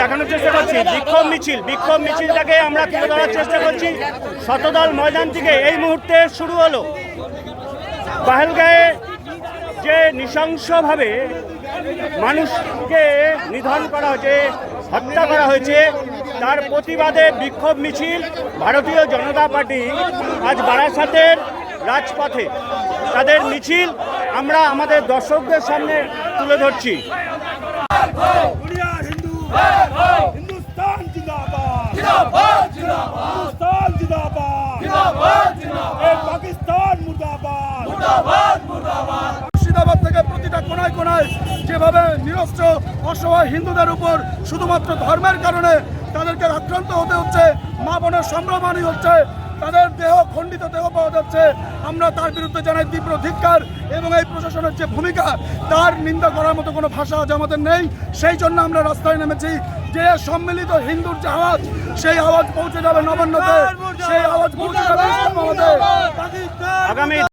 দেখানোর চেষ্টা করছি। বিক্ষোভ মিছিল, বিক্ষোভ মিছিলটাকে আমরা তুলে ধরার চেষ্টা করছি। শতদল ময়দান থেকে এই মুহূর্তে শুরু হলো। পাহেলগাঁয়ে যে নৃশংসভাবে মানুষকে নিধন করা হয়েছে, হত্যা করা হয়েছে, তার প্রতিবাদে বিক্ষোভ মিছিল ভারতীয় জনতা পার্টি আজ বারাসাতের রাজপথে। তাদের মিছিল আমরা আমাদের দর্শকদের সামনে তুলে ধরছি। মুর্শিদাবাদ থেকে প্রতিটা কোনায় কোনায় যেভাবে নিরস্ত্র অসহায় হিন্দুদের উপর শুধুমাত্র ধর্মের কারণে তাদেরকে আক্রান্ত হতে হচ্ছে মা বোনের সম্ভ্রমানি হচ্ছে তাদের দেহ খণ্ডিত দেহ পাওয়া যাচ্ছে। আমরা তার বিরুদ্ধে জানাই তীব্র ধিক্কার এবং এই প্রশাসনের যে ভূমিকা তার নিন্দা করার মতো কোনো ভাষা আজ আমাদের নেই। সেই জন্য আমরা রাস্তায় নেমেছি। যে সম্মিলিত হিন্দুর যে আওয়াজ সেই আওয়াজ পৌঁছে যাবে নবান্নতে। সেই আওয়াজ পৌঁছে যাবে আগামী